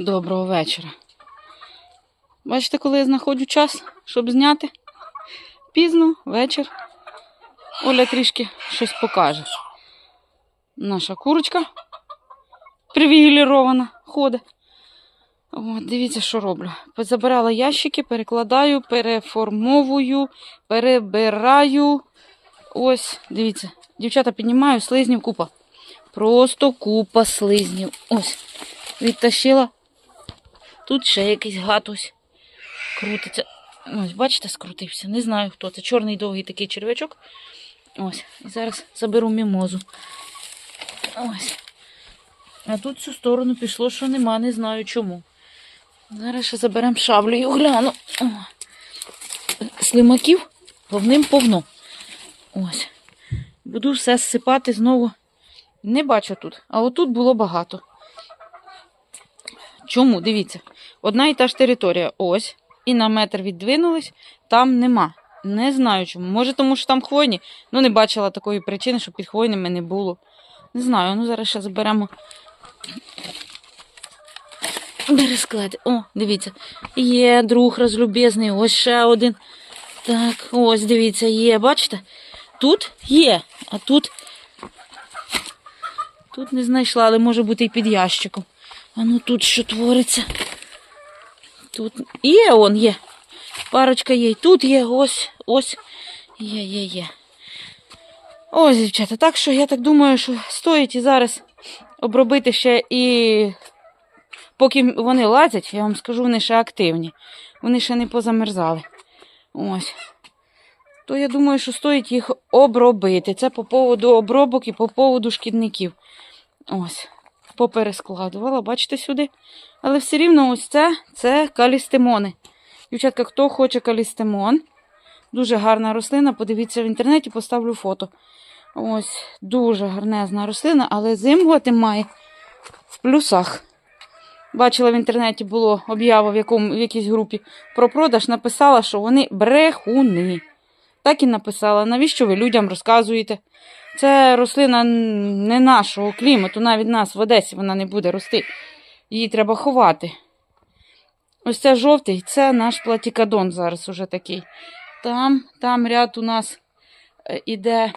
Доброго вечора. Бачите, коли я знаходжу час, щоб зняти? Пізно, вечір. Оля трішки щось покаже. Наша курочка привілірована, ходить. От, дивіться, що роблю. Забирала ящики, перекладаю, переформовую, перебираю. Ось, дивіться, дівчата піднімаю, слизнів купа. Просто купа слизнів. Ось, відтащила. Тут ще якийсь гад ось крутиться. Ось, бачите, скрутився. Не знаю хто це. Чорний довгий такий черв'ячок. Ось. І зараз заберу мімозу. Ось. А тут цю сторону пішло, що нема, не знаю чому. Зараз ще заберемо шаблю і огляну. О. Слимаків повним повно. Ось. Буду все зсипати знову. Не бачу тут, а отут було багато. Чому? Дивіться, одна і та ж територія. Ось. І на метр віддвинулись, там нема. Не знаю чому. Може, тому що там хвойні. Ну, не бачила такої причини, що під хвойними не було. Не знаю, ну зараз ще заберемо. Бересклет. О, дивіться. Є друг розлюбезний, ось ще один. Так, ось, дивіться, є, бачите? Тут є, а тут. Тут не знайшла, але може бути і під ящиком. А ну тут що твориться? Тут є он є. Парочка є. Тут є, ось, ось. Є, є, є. Ось, дівчата. Так що я так думаю, що стоїть і зараз обробити ще і поки вони лазять, я вам скажу, вони ще активні. Вони ще не позамерзали. Ось. То я думаю, що стоїть їх обробити. Це по поводу обробок і по поводу шкідників. Ось. Поперескладувала, бачите сюди. Але все рівно ось це, це калістемони. Дівчатка, хто хоче калістемон, дуже гарна рослина. Подивіться в інтернеті, поставлю фото. Ось, дуже гарнезна рослина, але зимувати має в плюсах. Бачила в інтернеті було об'ява в, в якійсь групі про продаж, написала, що вони брехуни. Так і написала, навіщо ви людям розказуєте? Це рослина не нашого клімату, навіть нас в Одесі вона не буде рости. Її треба ховати. Ось це жовтий, це наш платікадон зараз уже такий. Там, там ряд у нас е, іде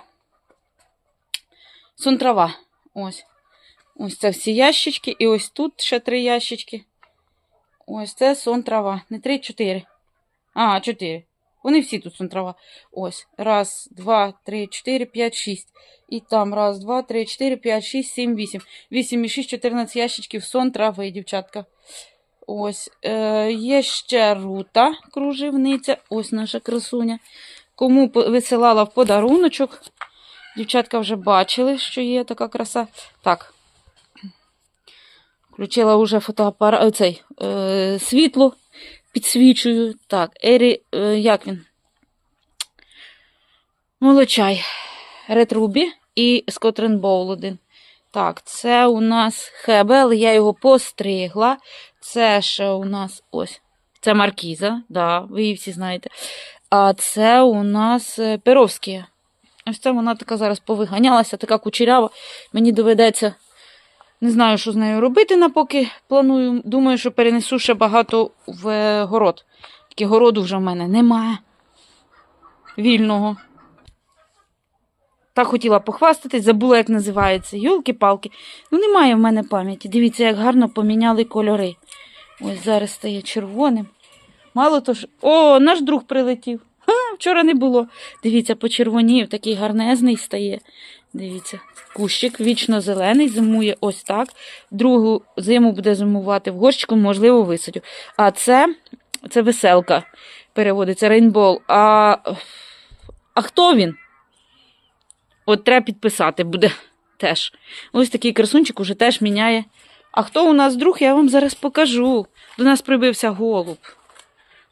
сонтрава. Ось. Ось це всі ящички. І ось тут ще три ящички. Ось це сон трава. Не три, чотири. А, чотири. Вони всі тут сон трава. Ось. Раз, два, три, чотири, п'ять, шість. І там раз, два, три, чотири, п'ять, шість, сім, вісім. Вісім і шість, чотирнадцять ящичків сон трави, дівчатка. Ось. Е, є ще рута, кружевниця. Ось наша красуня. Кому висилала в подаруночок. Дівчатка вже бачили, що є така краса. Так. Включила вже фотоапарат, цей, е, світло, підсвічую. Так, Ері, е, як він? Молочай. Ретрубі і Скотрен Боул один. Так, це у нас Хебел, я його постригла. Це ще у нас ось. Це Маркіза, да, ви її всі знаєте. А це у нас е, Перовські. Ось це вона така зараз повиганялася, така кучерява. Мені доведеться, не знаю, що з нею робити напоки планую. Думаю, що перенесу ще багато в е, город. Тільки городу вже в мене немає. Вільного. Так хотіла похвастатись, забула, як називається. Йолки-палки. Ну, немає в мене пам'яті. Дивіться, як гарно поміняли кольори. Ось зараз стає червоним. Мало то ж. О, наш друг прилетів. Ха, вчора не було. Дивіться, почервонів, такий гарнезний стає. Дивіться, кущик вічно зелений, зимує ось так. Другу зиму буде зимувати в горщику, можливо, висадю. А це, це веселка переводиться, рейнбол. А, а хто він? От треба підписати буде теж. Ось такий красунчик уже теж міняє. А хто у нас друг, я вам зараз покажу. До нас прибився голуб.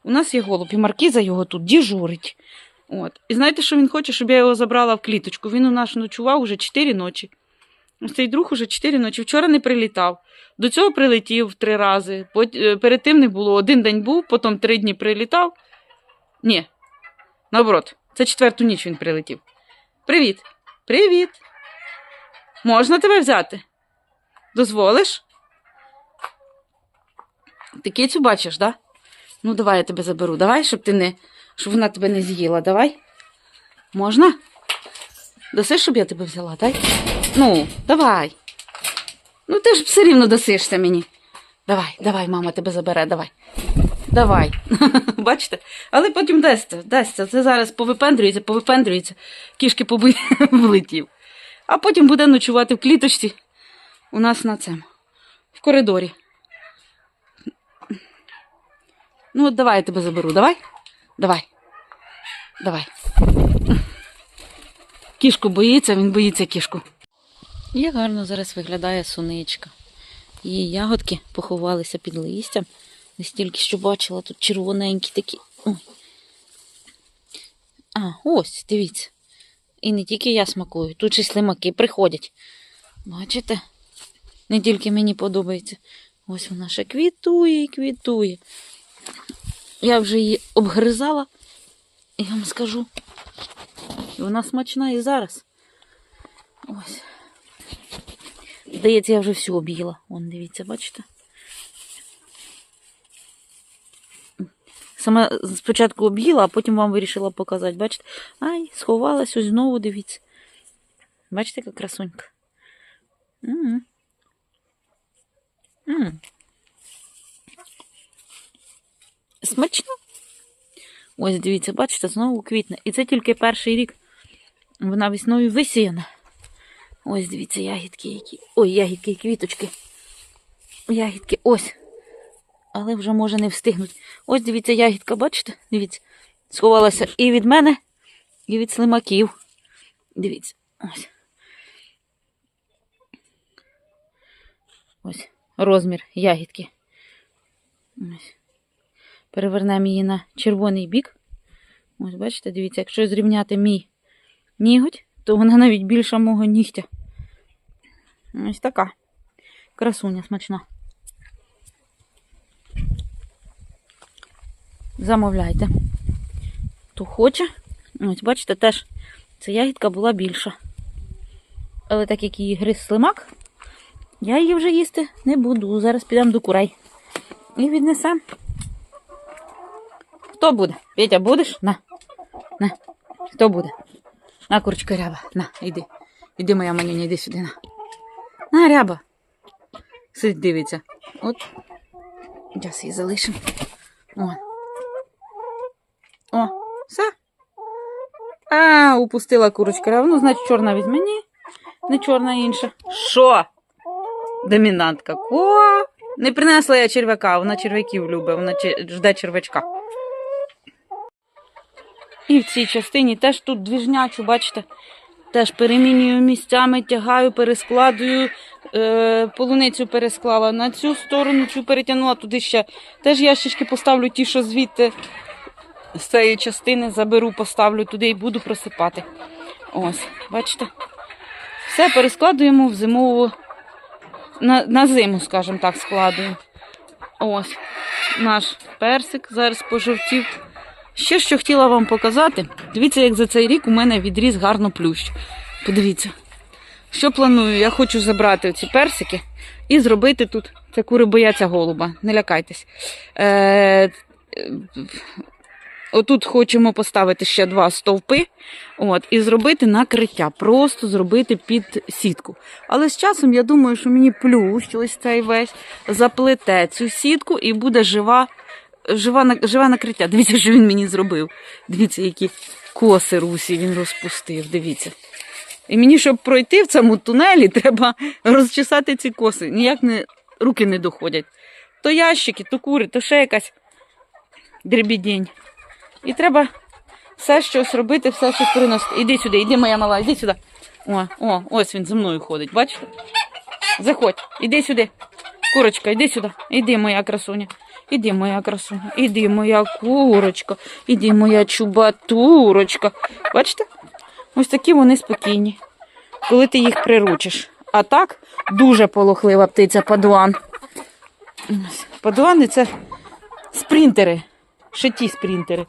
У нас є голуб, і маркіза його тут діжурить. От. І знаєте, що він хоче, щоб я його забрала в кліточку? Він у нас ночував уже 4 ночі. Ось цей друг уже 4 ночі. Вчора не прилітав. До цього прилетів три рази. Е, Перед тим не було. Один день був, потім три дні прилітав. Ні. Наоборот, це четверту ніч він прилетів. Привіт. Привіт. Можна тебе взяти? Дозволиш? Ти кицю бачиш, да? Ну, давай я тебе заберу. Давай, щоб ти не. Щоб вона тебе не з'їла. Давай. Можна? Даси, щоб я тебе взяла, дай? Ну, давай. Ну, ти ж все рівно дасишся мені. Давай, давай, мама тебе забере, давай. Давай. Бачите? Але потім дасться, дасться. Це зараз повипендрюється, повипендрюється. Кішки поби... влетів. А потім буде ночувати в кліточці у нас на цьому. В коридорі. Ну, от давай я тебе заберу. Давай? Давай. Давай. Кішку боїться, він боїться кішку. Як гарно зараз виглядає суничка. Її ягодки поховалися під листям. Ось тільки що бачила тут червоненькі такі. Ой. А, ось, дивіться. І не тільки я смакую, тут й слимаки приходять. Бачите? Не тільки мені подобається. Ось вона ще квітує і квітує. Я вже її обгризала, я вам скажу. Вона смачна і зараз. Ось. Здається, я вже всю об'їла. Вон, дивіться, бачите? Саме спочатку об'їла, а потім вам вирішила показати. Бачите? Ай, сховалась, ось знову дивіться. Бачите, яка красунька? М-м. М. Смачно. Ось дивіться, бачите, знову квітне. І це тільки перший рік. Вона весною висіяна. Ось дивіться, ягідки які. Ой, ягідки і квіточки. Ягідки, ось. Але вже може не встигнуть. Ось дивіться, ягідка, бачите? Дивіться. Сховалася і від мене, і від слимаків. Дивіться. Ось. Ось розмір ягідки. Ось. Перевернемо її на червоний бік. Ось, бачите, дивіться, якщо зрівняти мій ніготь, то вона навіть більша мого нігтя. Ось така. Красуня смачна. Замовляйте. Хто хоче. Ось, бачите, теж ця ягідка була більша. Але так як її гриз слимак, я її вже їсти не буду. Зараз підемо до курей. І віднесемо. Хто буде? Петя, будеш? На. На. Хто буде? На, курочка ряба. На, йди. Іди, моя манюня, йди сюди. На. На, ряба. Сидить, дивиться. От. Зараз її залишимо. О. О, все. А, упустила курочка ряба. Ну, значить, чорна візьме. Ні. Не чорна інша. Що? Домінантка. Ко? Не принесла я черв'яка, вона черв'яків любить, вона жде черв'ячка. І в цій частині теж тут двіжнячу, бачите, теж перемінюю місцями, тягаю, перескладую, е, полуницю пересклала на цю сторону, цю перетягнула туди ще. Теж ящички поставлю ті, що звідти з цієї частини заберу, поставлю туди і буду просипати. Ось, бачите? Все перескладуємо в зимову, на, на зиму, скажімо так, складуємо. Ось наш персик зараз пожовтів. Ще що хотіла вам показати. Дивіться, як за цей рік у мене відріс гарно плющ. Подивіться. Що планую? Я хочу забрати ці персики і зробити тут. Це кури бояться голуба, не лякайтесь. Е, Отут хочемо поставити ще два стовпи от, і зробити накриття. Просто зробити під сітку. Але з часом я думаю, що мені плющ, ось цей весь, заплете цю сітку і буде жива жива, живе накриття. Дивіться, що він мені зробив. Дивіться, які коси русі він розпустив. Дивіться. І мені, щоб пройти в цьому тунелі, треба розчесати ці коси. Ніяк не, руки не доходять. То ящики, то кури, то ще якась дребідень. І треба все щось робити, все щось приносити. Іди сюди, іди, моя мала, іди сюди. О, о, ось він за мною ходить, бачите? Заходь, іди сюди. Курочка, іди сюди. Іди, моя красуня. Іди, моя красуня. Іди, моя курочка. Іди, моя чубатурочка. Бачите? Ось такі вони спокійні, коли ти їх приручиш. А так дуже полохлива птиця падуан. Падуани це спринтери. Шиті спринтери.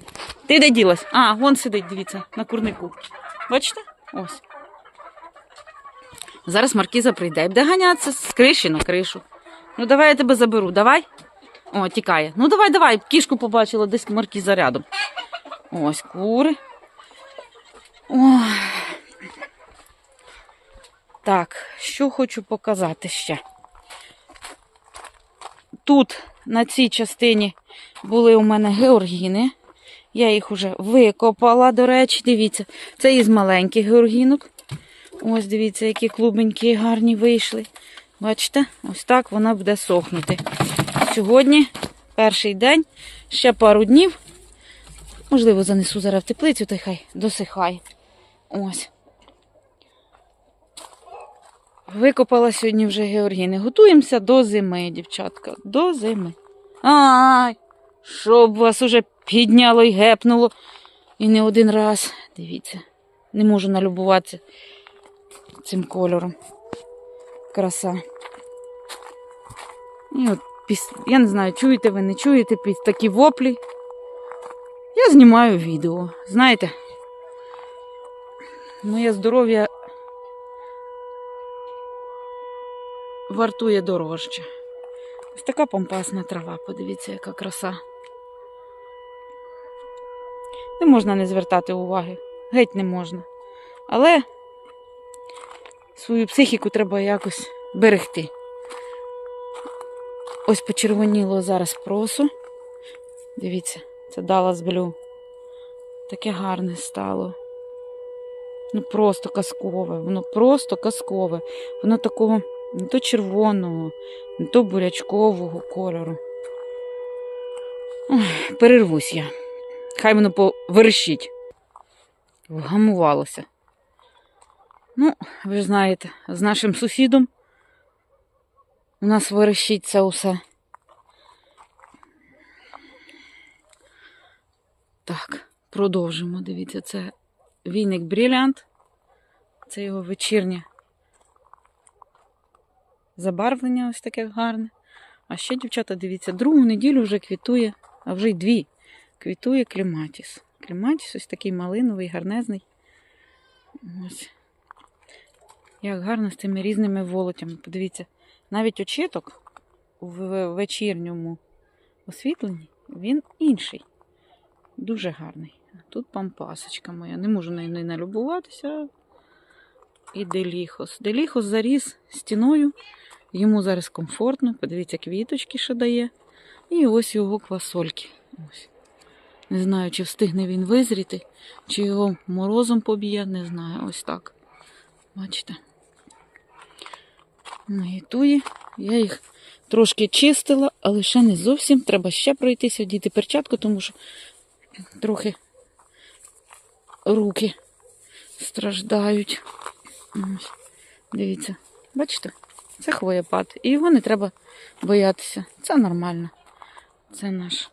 Ти де ділась? А, вон сидить, дивіться, на курнику. Бачите? Ось. Зараз маркіза прийде і буде ганятися з криші на кришу. Ну давай я тебе заберу, давай. О, тікає. Ну давай, давай, кішку побачила десь марки зарядом. Ось кури. Ой. Так, що хочу показати ще. Тут, на цій частині, були у мене георгіни. Я їх уже викопала, до речі, дивіться. Це із маленьких георгінок. Ось дивіться, які клубенькі гарні вийшли. Бачите, ось так вона буде сохнути. Сьогодні перший день, ще пару днів. Можливо, занесу зараз в теплицю, та й хай досихає. Ось. Викопала сьогодні вже георгіни. Готуємося до зими, дівчатка. До зими. Ай! Щоб вас уже підняло і гепнуло. І не один раз. Дивіться, не можу налюбуватися цим кольором. Краса. І от. Я не знаю, чуєте ви, не чуєте під такі воплі. Я знімаю відео. Знаєте, моє здоров'я вартує дорожче. Ось така помпасна трава, подивіться, яка краса. Не можна не звертати уваги. Геть не можна. Але свою психіку треба якось берегти. Ось почервоніло зараз просо. Дивіться, це Dallas Blue. Таке гарне стало. Ну просто казкове, воно просто казкове. Воно такого не то червоного, не то бурячкового кольору. Ой, перервусь я. Хай воно поверещить. Вгамувалося. Ну, ви ж знаєте, з нашим сусідом у нас верещить це усе. Так, продовжимо. Дивіться, це війник Брілянт. Це його вечірнє забарвлення ось таке гарне. А ще, дівчата, дивіться, другу неділю вже квітує, а вже й дві. Квітує кліматіс. Кліматіс ось такий малиновий, гарнезний. Ось. Як гарно з цими різними волотями. Подивіться, навіть очіток в вечірньому освітленні, він інший. Дуже гарний. Тут пампасочка моя. Не можу нею не налюбуватися. І деліхос. Деліхос заріс стіною. Йому зараз комфортно. Подивіться, квіточки, що дає. І ось його квасольки. Ось. Не знаю, чи встигне він визріти, чи його морозом поб'є, не знаю. Ось так. Бачите? Мої туї. Я їх трошки чистила, але ще не зовсім. Треба ще пройтися, одіти перчатку, тому що трохи руки страждають. Дивіться, бачите? Це хвоєпад. І його не треба боятися. Це нормально. Це наш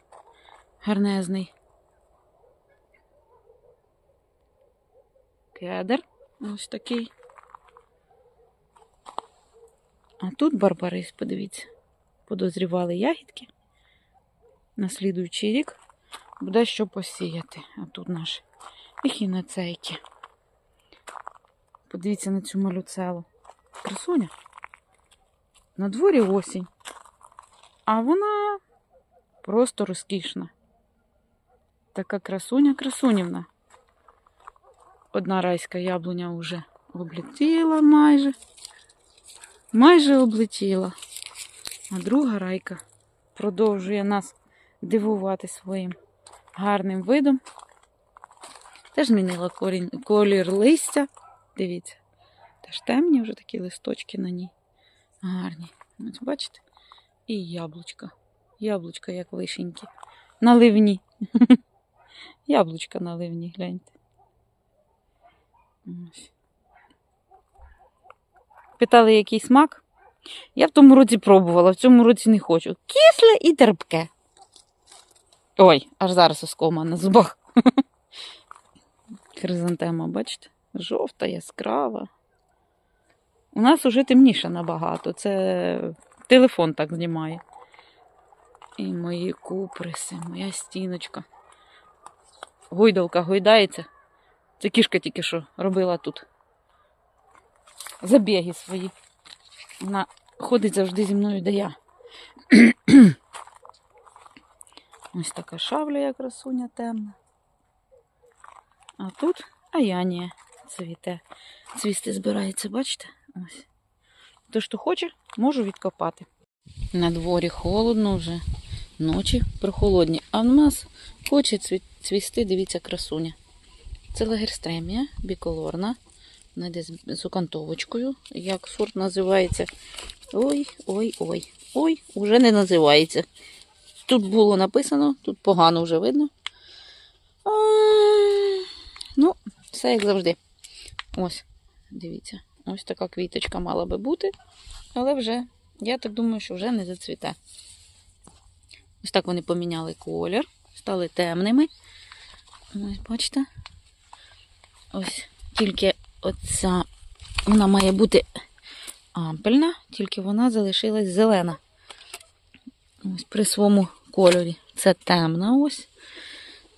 гарнезний кедр. Ось такий. А тут барбарис, подивіться. Подозрівали ягідки. На слідуючий рік буде що посіяти. А тут наші ехіноцейки. Подивіться на цю малюцелу. Красуня. На дворі осінь. А вона просто розкішна. Така красуня красунівна. Одна райська яблуня вже облетіла майже. Майже облетіла. А друга райка продовжує нас дивувати своїм гарним видом. Теж змінила корінь, колір листя. Дивіться. Теж темні вже такі листочки на ній. Гарні. Ось бачите? І яблучка. Яблучка, як вишеньки. Наливні. Яблучка наливні, гляньте. Ось. Питали, який смак. Я в тому році пробувала, в цьому році не хочу. Кисле і терпке. Ой, аж зараз оскома на зубах. Хризантема, бачите? Жовта, яскрава. У нас уже темніше набагато. Це телефон так знімає. І мої куприси, моя стіночка. Гойдалка гойдається. Це кішка тільки що робила тут. Забіги свої. Вона ходить завжди зі мною, де я. Ось така шавля, як красуня темна. А тут аянія цвіте. Цвісти збирається, бачите? Ось. Хто що хоче, можу відкопати. На дворі холодно вже, ночі прохолодні. А в нас хоче цвісти, дивіться, красуня. Це лагерстремія, біколорна. Вона йде з, окантовочкою. Як сорт називається? Ой, ой, уже не називається. Тут було написано, тут погано вже видно. А, ну, все як завжди. Ось, дивіться, ось така квіточка мала би бути, але вже, я так думаю, що вже не зацвіте. Ось так вони поміняли колір, стали темними. Ось, бачите? Ось тільки оця, вона має бути ампельна, тільки вона залишилась зелена. Ось при своєму кольорі. Це темна ось.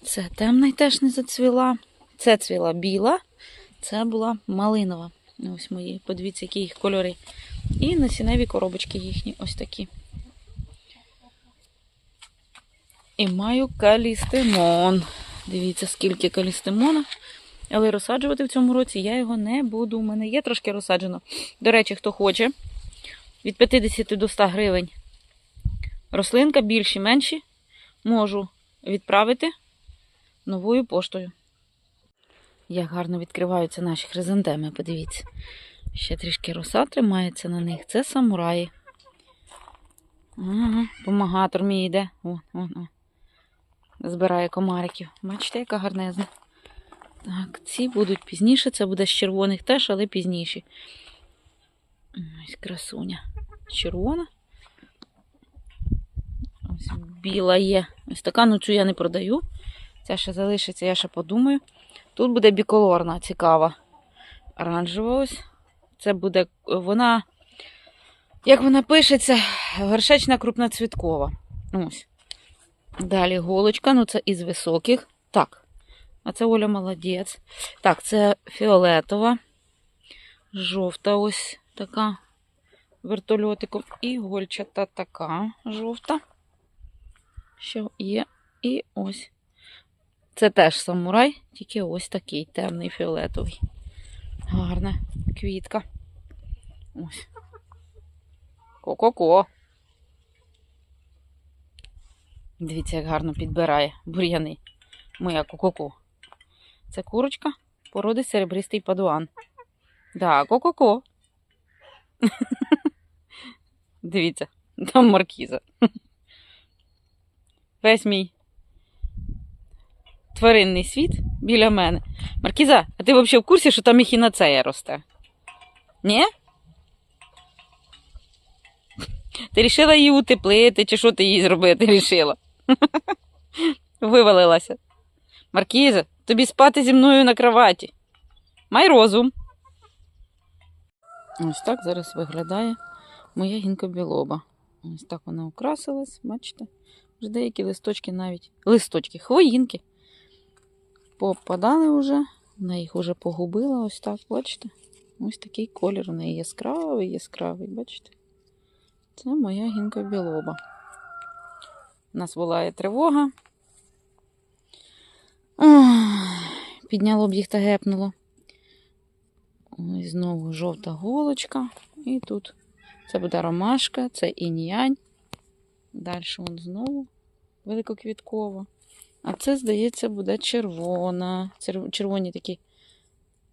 Це темна і теж не зацвіла. Це цвіла біла, це була малинова. Ось мої, подивіться, які їх кольори. І насінневі коробочки їхні ось такі. І маю калістимон. Дивіться, скільки калістимона. Але розсаджувати в цьому році я його не буду. У мене є трошки розсаджено. До речі, хто хоче, від 50 до 100 гривень рослинка, більші, менші, можу відправити новою поштою. Як гарно відкриваються наші хризантеми, подивіться. Ще трішки роса тримається на них. Це самураї. Ага, помагатор мій йде. О, о, о. Збирає комариків. Бачите, яка гарнезна. Так, ці будуть пізніше. Це буде з червоних теж, але пізніші. Ось красуня. Червона. Ось біла є. Ось така, ну цю я не продаю. Ця ще залишиться, я ще подумаю. Тут буде біколорна, цікава. Оранжева ось. Це буде вона, як вона пишеться, горшечна крупноцвіткова. Ось. Далі голочка, ну це із високих. Так. А це Оля молодець. Так, це фіолетова, жовта ось така вертольотиком. І гольчата така жовта. Що є. І ось. Це теж самурай, тільки ось такий темний фіолетовий. Гарна квітка. Ось. Ко-ко-ко. Дивіться, як гарно підбирає бур'яни. Моя ко-ко-ко. Це курочка породи серебристий падуан. Да, ко-ко-ко. Дивіться, там маркіза. Весь мій тваринний світ біля мене. Маркіза, а ти взагалі в курсі, що там ехінацея росте? Ні? Ти рішила її утеплити, чи що ти їй зробити рішила? Вивалилася. Маркіза, тобі спати зі мною на кроваті. Май розум. Ось так зараз виглядає моя гінкобілоба. Ось так вона украсилась, бачите? Вже деякі листочки навіть. Листочки, хвоїнки. Попадали вже, вона їх вже погубила, ось так, бачите? Ось такий колір у неї яскравий, яскравий, бачите? Це моя гінкобілоба. У нас волає тривога. Ох, Підняло б їх та гепнуло. Ось знову жовта голочка. І тут це буде ромашка, це інь-янь. Далі вон знову великоквіткова. А це, здається, буде червона. Червоні такі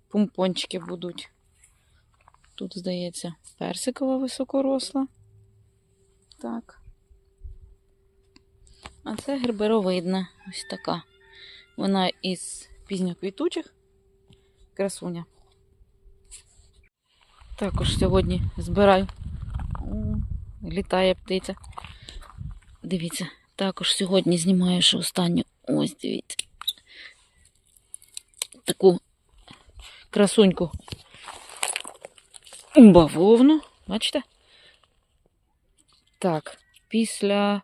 помпончики будуть. Тут, здається, персикова високоросла. Так. А це герберовидна. Ось така. Вона із пізньоквітучих. Красуня. Також сьогодні збираю. О, літає птиця. Дивіться, також сьогодні знімаю ще останню. Ось, дивіться. Таку красуньку бавовну. Бачите? Так, після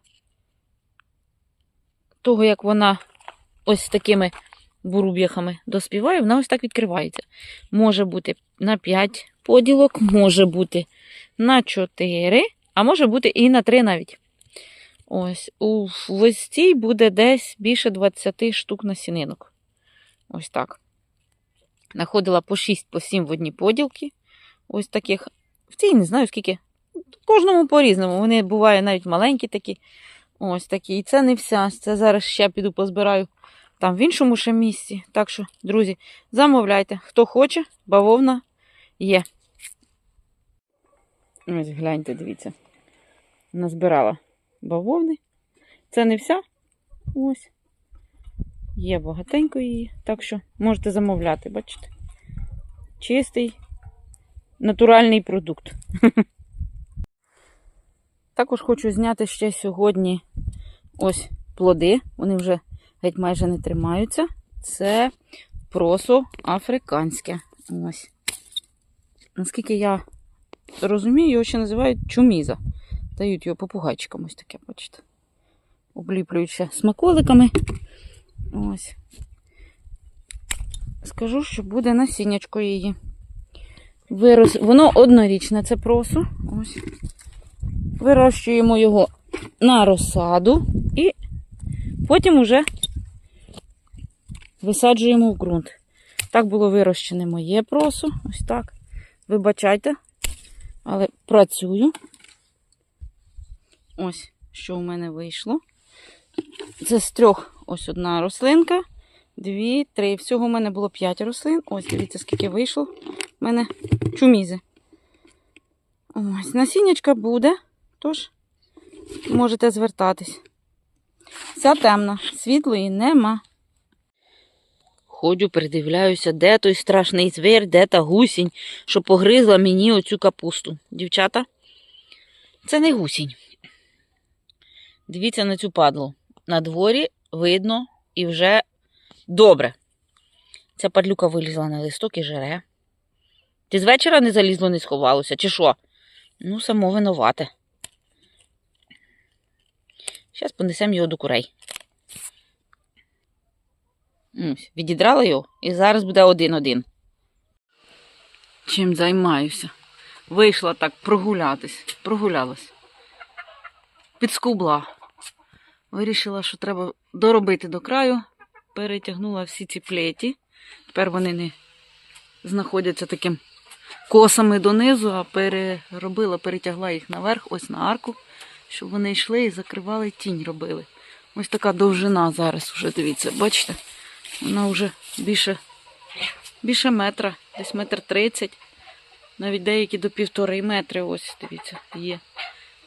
того, як вона ось такими буруб'яхами доспіває, вона ось так відкривається. Може бути на 5 поділок, може бути на 4, а може бути і на 3 навіть. Ось, у листі буде десь більше 20 штук насінинок. Ось так. Находила по 6, по 7 в одні поділки. Ось таких. В цій не знаю скільки. Кожному по-різному. Вони бувають навіть маленькі такі. Ось такі. І це не вся. Це зараз ще піду позбираю там в іншому ще місці. Так що, друзі, замовляйте. Хто хоче, бавовна є. Ось гляньте, дивіться. Назбирала бавовни. Це не вся. Ось. Є багатенько її. Так що можете замовляти, бачите? Чистий, натуральний продукт. Також хочу зняти ще сьогодні ось плоди. Вони вже геть майже не тримаються. Це просо африканське. Ось. Наскільки я розумію, його ще називають чуміза. Дають його попугайчикам ось таке, бачите. Обліплюються смаколиками. Ось. Скажу, що буде насіннячко її. Вирос... Воно однорічне, це просо. Ось. Вирощуємо його на розсаду і потім уже висаджуємо в ґрунт. Так було вирощене моє просо. Ось так. Вибачайте, але працюю. Ось, що у мене вийшло. Це з трьох ось одна рослинка, дві, три. Всього у мене було п'ять рослин. Ось, дивіться, скільки вийшло. У мене чумізи. Ось, насіннячка буде, тож можете звертатись. Вся темна, світлої нема. Ходжу, придивляюся, де той страшний звір, де та гусінь, що погризла мені оцю капусту. Дівчата, це не гусінь. Дивіться на цю падлу. На дворі видно і вже добре. Ця падлюка вилізла на листок і жере. Ти з вечора не залізло, не сховалося, чи що? Ну, само винувате. Зараз понесемо його до курей. Ось, відідрала його і зараз буде один-один. Чим займаюся? Вийшла так прогулятись. Прогулялась. Підскубла. Вирішила, що треба доробити до краю. Перетягнула всі ці плеті. Тепер вони не знаходяться таким косами донизу, а переробила, перетягла їх наверх, ось на арку, щоб вони йшли і закривали тінь робили. Ось така довжина зараз вже, дивіться, бачите? Вона вже більше, більше метра, десь метр тридцять. Навіть деякі до півтори метри, ось, дивіться, є.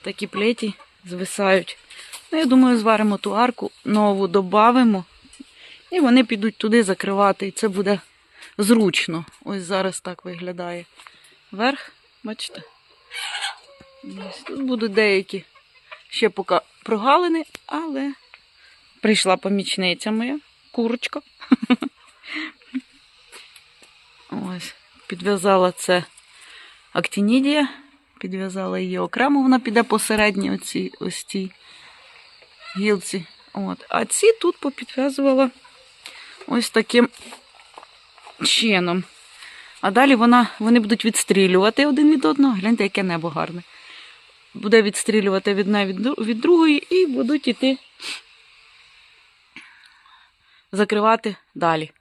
Такі плеті звисають. Ну, я думаю, зваримо ту арку, нову додамо. І вони підуть туди закривати. І це буде зручно. Ось зараз так виглядає. Верх, бачите? Ось тут будуть деякі ще поки прогалини, але прийшла помічниця моя, курочка. Ось, підв'язала це актинідія, підв'язала її окремо, вона піде посередній оці, ось цій гілці. От. А ці тут попідв'язувала ось таким чином. А далі вона, вони будуть відстрілювати один від одного. Гляньте, яке небо гарне. Буде відстрілювати від одне від, від другої і будуть іти закривати далі.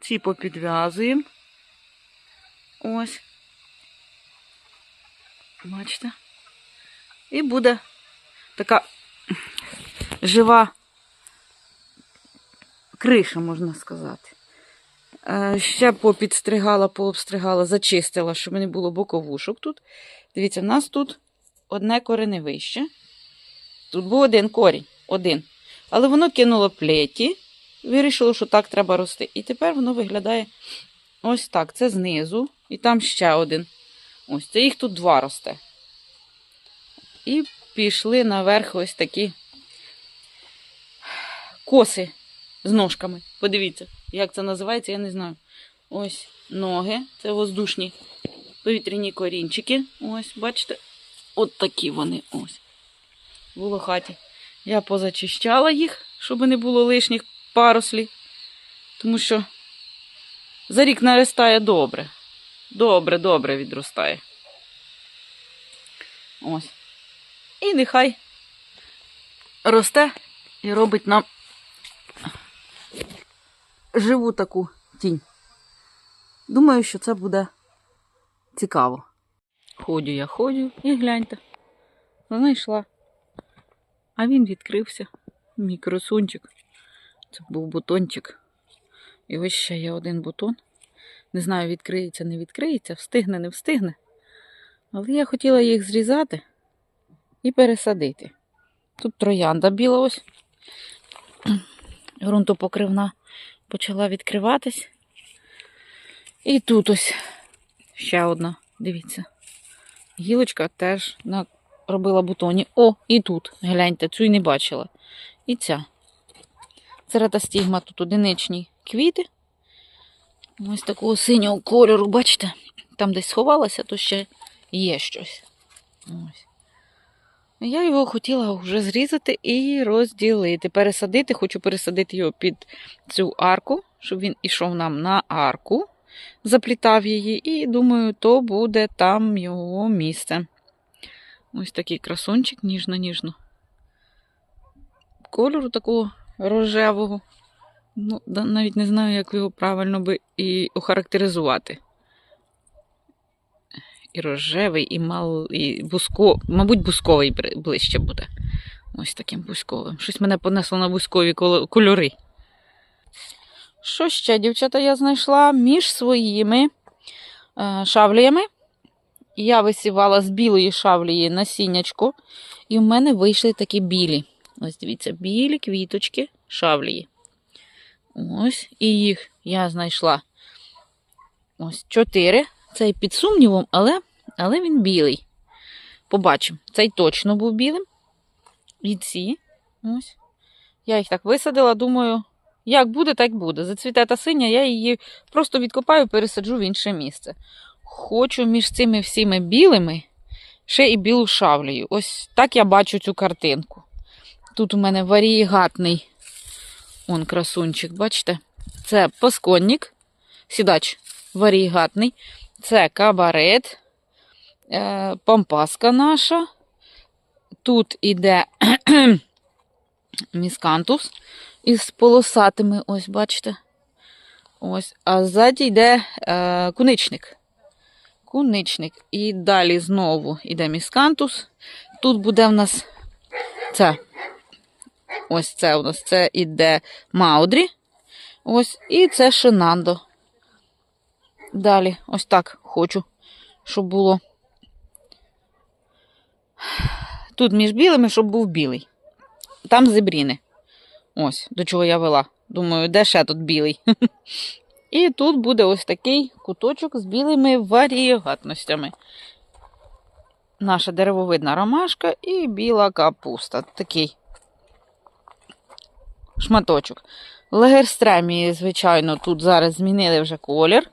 Ці попідв'язуємо. Ось. Бачите? І буде така жива криша, можна сказати. Е, Ще попідстригала, пообстригала, зачистила, щоб не було боковушок тут. Дивіться, в нас тут одне кореневище. Тут був один корінь, один. Але воно кинуло плеті, вирішило, що так треба рости. І тепер воно виглядає ось так. Це знизу, і там ще один. Ось це їх тут два росте. І пішли наверх ось такі коси з ножками. Подивіться, як це називається, я не знаю. Ось ноги, це воздушні повітряні корінчики. Ось, бачите, от такі вони ось. Волохаті. Я позачищала їх, щоб не було лишніх парослів. Тому що за рік наростає добре. Добре, добре відростає. Ось. І нехай росте і робить нам живу таку тінь. Думаю, що це буде цікаво. Ходю я ходю і гляньте. Знайшла. А він відкрився. Мій красунчик. Це був бутончик. І ось ще є один бутон. Не знаю, відкриється, не відкриється, встигне, не встигне. Але я хотіла їх зрізати і пересадити. Тут троянда біла ось. Грунтопокривна почала відкриватись. І тут ось ще одна, дивіться. Гілочка теж робила бутоні. О, і тут, гляньте, цю й не бачила. І ця. Цератостігма тут одиничні квіти. Ось такого синього кольору, бачите? Там десь сховалася, то ще є щось. Ось. Я його хотіла вже зрізати і розділити. Пересадити, хочу пересадити його під цю арку, щоб він ішов нам на арку, заплітав її, і думаю, то буде там його місце. Ось такий красунчик, ніжно-ніжно. Кольору такого рожевого. Ну, навіть не знаю, як його правильно би і охарактеризувати. І рожевий, і мал, і буско, мабуть, бусковий ближче буде. Ось таким бузьковим. Щось мене понесло на бузькові кольори. Що ще, дівчата, я знайшла між своїми е, шавліями. Я висівала з білої шавлії насіннячко, і в мене вийшли такі білі. Ось дивіться, білі квіточки шавлії. Ось, і їх я знайшла ось чотири. Цей під сумнівом, але, але він білий. Побачимо. Цей точно був білим. І ці. Ось. Я їх так висадила, думаю, як буде, так буде. Зацвіте та синя, я її просто відкопаю, пересаджу в інше місце. Хочу між цими всіми білими ще і білу шавлею. Ось так я бачу цю картинку. Тут у мене варієгатний он красунчик, бачите? Це пасконник, сідач варієгатний. Це кабарет, е, пампаска наша. Тут іде міскантус із полосатими, ось бачите. Ось, а ззаді йде е, куничник. Куничник. І далі знову йде міскантус. Тут буде в нас це. Ось це у нас це іде Маудрі. Ось, і це Шинандо. Далі, ось так хочу, щоб було. Тут між білими, щоб був білий. Там зебріни. Ось, до чого я вела. Думаю, де ще тут білий? І тут буде ось такий куточок з білими варієгатностями. Наша деревовидна ромашка і біла капуста. Такий шматочок. Легерстремії, звичайно, тут зараз змінили вже колір.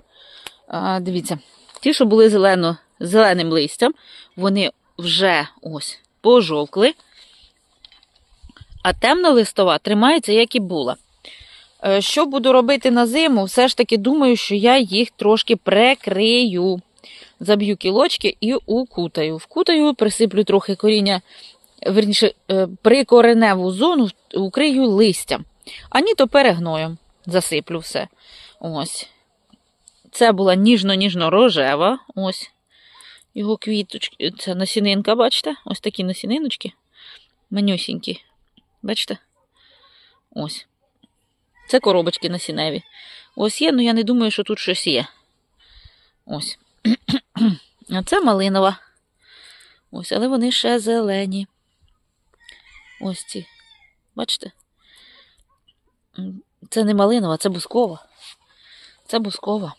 А, дивіться, ті, що були зелено, зеленим листям, вони вже ось пожовкли. А темна листова тримається, як і була. Е, Що буду робити на зиму? Все ж таки думаю, що я їх трошки прикрию. Заб'ю кілочки і укутаю. Вкутаю, присиплю трохи коріння, верніше, е, прикореневу зону укрию листям. А ні, то перегноєм засиплю все. Ось. Це була ніжно-ніжно-рожева. Ось. Його квіточки. Це насінинка, бачите? Ось такі насіниночки. Манюсінькі. Бачите? Ось. Це коробочки насінневі. Ось є, але я не думаю, що тут щось є. Ось. А це малинова. Ось, але вони ще зелені. Ось ці. Бачите? Це не малинова, це бускова. Це бускова.